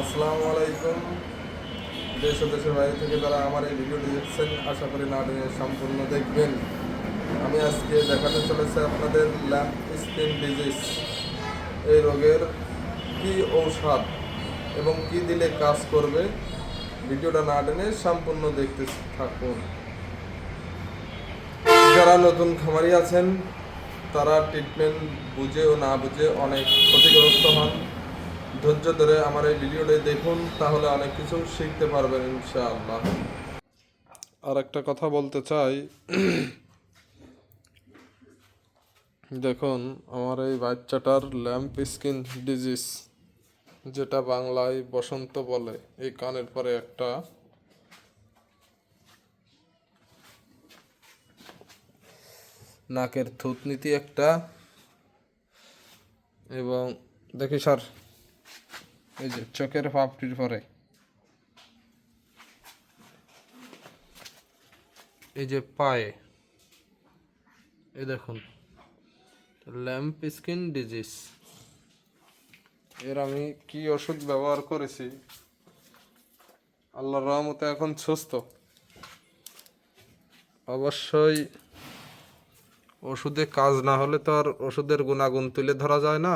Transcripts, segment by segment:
আসসালামু আলাইকুম। দেশ ও দেশের বাইরে থেকে তারা আমার এই ভিডিওটি দেখছেন আশা করি না সম্পূর্ণ দেখবেন। আমি আজকে দেখাতে চলেছে আপনাদের ল্যাম্প স্কিন ডিজিজ এই রোগের কি ঔষধ এবং কি দিলে কাজ করবে? ভিডিওটা না টেনে সম্পূর্ণ দেখতে থাকুন। যারা নতুন খামারি আছেন, তারা ট্রিটমেন্ট বুঝে ও না বুঝে অনেক ক্ষতিগ্রস্ত হন। ধৈর্য ধরে আমার এই ভিডিওটা দেখুন, তাহলে অনেক কিছু শিখতে পারবেন, ইনশাআল্লাহ। আর একটা কথা বলতে চাই। দেখুন, আমার এই বাচ্চাটার ল্যাম্প স্কিন ডিজিজ, যেটা বাংলায় বসন্ত বলে, এই কানের পরে একটা। নাকের থুতনিতে একটা। এবং দেখি, স্যার এই যে চোখের পাপটির পরে। এই যে পায়ে এই দেখুন ল্যাম্প স্কিন ডিজিজ। এর আমি কি ওষুধ ব্যবহার করেছি? আল্লাহর রহমতে এখন সুস্থ। অবশ্যই ওষুধে কাজ না হলে তো আর ওষুধের গুণাগুণ তুলে ধরা যায় না।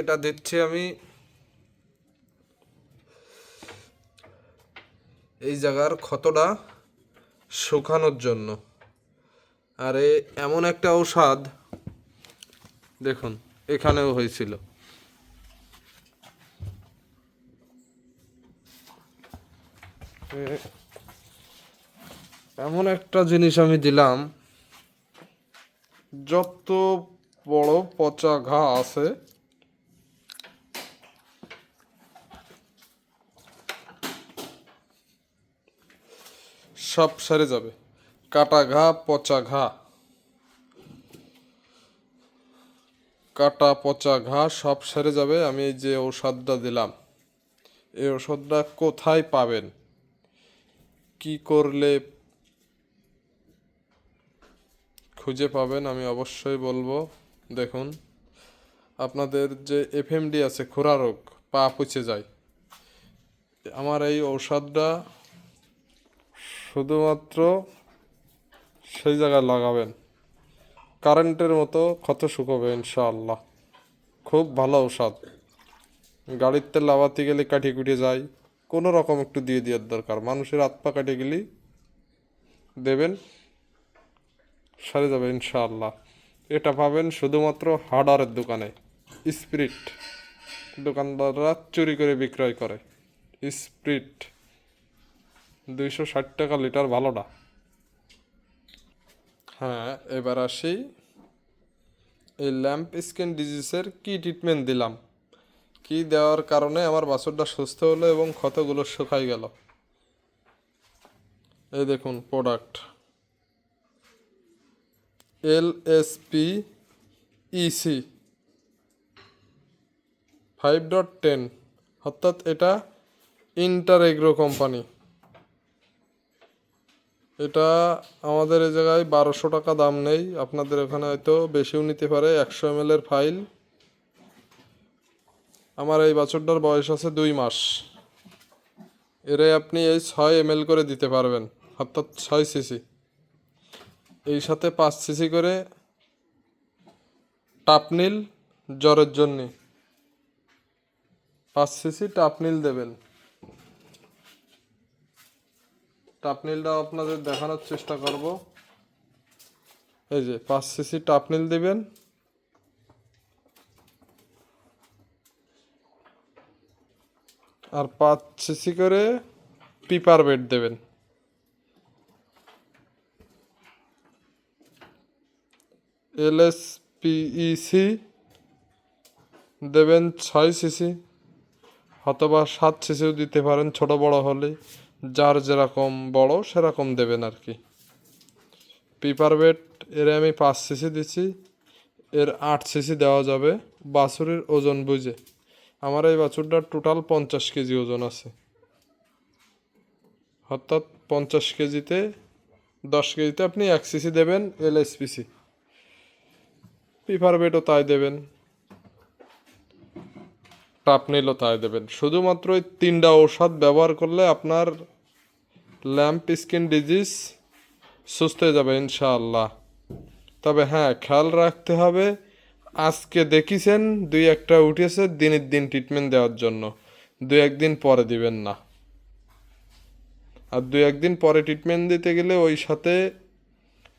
এটা দিচ্ছি আমি। এই জায়গার ক্ষতটা শুকানোর জন্য। আর, এমন একটা ঔষধ, দেখুন, এখানেও হয়েছিল। এমন একটা জিনিস আমি দিলাম, যত বড় পচা ঘা আছে সব সেরে যাবে। কাটা ঘা, পচা ঘা। কাটা, পচা ঘা সব সেরে যাবে। আমি এই যে ঔষধটা দিলাম, এই ওষুধটা কোথায় পাবেন? কি করলে খুঁজে পাবেন? আমি অবশ্যই বলব, দেখুন, আপনাদের যে এফএমডি আছে, খোরা রোগ, পা পুচে যায়। আমার এই ঔষধটা শুধুমাত্র সেই জায়গায় লাগাবেন। কারেন্টের মতো ক্ষত শুকোবে, ইনশাআল্লাহ। খুব ভালো ঔষধ। গাড়ির তেল লাগাতে গেলে কাটি কুটিয়ে যায়। কোনো রকম একটু দিয়ে দেওয়ার দরকার। মানুষের হাত পা কাটে গেলেই দেবেন, সারে যাবে, ইনশাআল্লাহ। এটা পাবেন শুধুমাত্র হার্ডারের দোকানে। স্পিরিট। দোকানদাররা চুরি করে বিক্রয় করে। স্পিরিট। দুইশো ষাট টাকা লিটার ভালোটা। হ্যাঁ এবার আসি। এই ল্যাম্প স্কিন ডিজিজের কি ট্রিটমেন্ট দিলাম? কি দেওয়ার কারণে আমার বাছুরটা সুস্থ হলো এবং ক্ষতগুলো শুকাই গেল? এই দেখুন product L S P E C five dot ten অর্থাৎ এটা ইন্টার এগ্রো কোম্পানি এটা আমাদের এই জায়গায় বারোশো টাকা দাম নেই। আপনাদের ওখানে হয়তো বেশিও নিতে পারে, একশো এম এর ফাইল। আমার এই বাছরটার বয়স আছে দুই মাস। এরে আপনি এই ছয় এম করে দিতে পারবেন, অর্থাৎ ছয় সিসি। এই সাথে পাঁচ সিসি করে টাপনিল জ্বরের জন্যে। পাঁচ সিসি টাপনিল দেবেন। টাপনিলটা আপনাদের দেখানোর চেষ্টা করব। এই যে, পাঁচ সিসি টাপনিল দিবেন। আর পাঁচ সিসি করে পিপার বেড দেবেন। এল এস পিইসি দেবেন ছয় সিসি অথবা সাত সিসিও দিতে পারেন, ছোট বড় হলে। যার যেরকম বড়, সেরকম দেবেন আর কি। পিপার বেড এর আমি পাঁচ সিসি দিচ্ছি, এর আট সিসি দেওয়া যাবে বাছুরের ওজন বুঝে। আমার এই বাছুরটার টোটাল পঞ্চাশ কেজি ওজন আছে। অর্থাৎ পঞ্চাশ কেজিতে, দশ কেজিতে আপনি এক সিসি দেবেন এলএসপিসি। পিপার বেটও তাই দেবেন। টাপনিলও তাই দেবেন। শুধুমাত্র এই তিনটা ঔষধ ব্যবহার করলে আপনার ল্যাম্প স্কিন ডিজিজ সুস্থ হয়ে যাবে, ইনশাআল্লাহ। তবে হ্যাঁ খেয়াল রাখতে হবে, আজকে দেখিছেন, দুই একটা উঠেছে দিনের দিন ট্রিটমেন্ট দেওয়ার জন্য। দুই একদিন পরে দিবেন না। আর দুই একদিন পরে ট্রিটমেন্ট দিতে গেলে ওই সাথে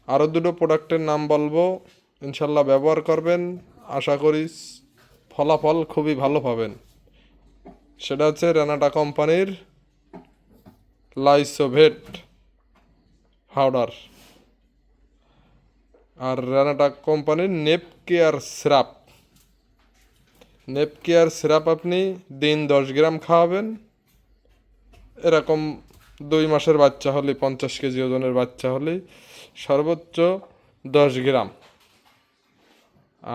আরও দুটো প্রোডাক্টের নাম বলব ইনশাল্লাহ ব্যবহার করবেন। আশা করি ফলাফল খুবই ভালো পাবেন। সেটা হচ্ছে রেনাটা কোম্পানির লাইসোভেট পাউডার আর রানাটা কোম্পানির nep care syrup nep care syrup আপনি দিন দশ গ্রাম খাওয়াবেন। এরকম দুই মাসের বাচ্চা হলে, পঞ্চাশ কেজি ওজনের বাচ্চা হলে সর্বোচ্চ দশ গ্রাম।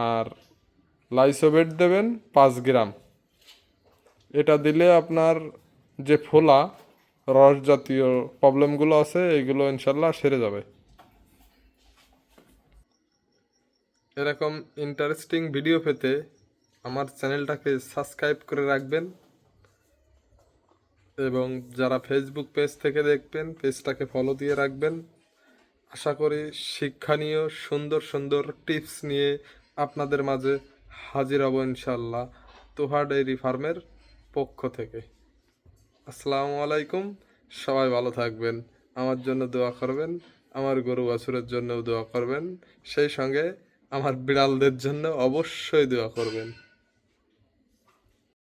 আর লাইসোবেট দেবেন পাঁচ গ্রাম। এটা দিলে আপনার যে ফোলা রস জাতীয় প্রবলেমগুলো আছে এইগুলো ইনশাল্লাহ সেরে যাবে। এরকম ইন্টারেস্টিং ভিডিও পেতে আমার চ্যানেলটাকে সাবস্ক্রাইব করে রাখবেন এবং যারা ফেসবুক পেজ থেকে দেখবেন পেজটাকে ফলো দিয়ে রাখবেন। আশা করি শিক্ষণীয়, সুন্দর সুন্দর টিপস নিয়ে আপনাদের মাঝে হাজির হব ইনশাল্লাহ তোহা ডেইরি ফার্মের পক্ষ থেকে। আসসালামু আলাইকুম। সবাই ভালো থাকবেন, আমার জন্য দোয়া করবেন, আমার গরু বাছুরের জন্যও দোয়া করবেন, সেই সঙ্গে আমার বিড়ালদের জন্য অবশ্যই দোয়া করবেন।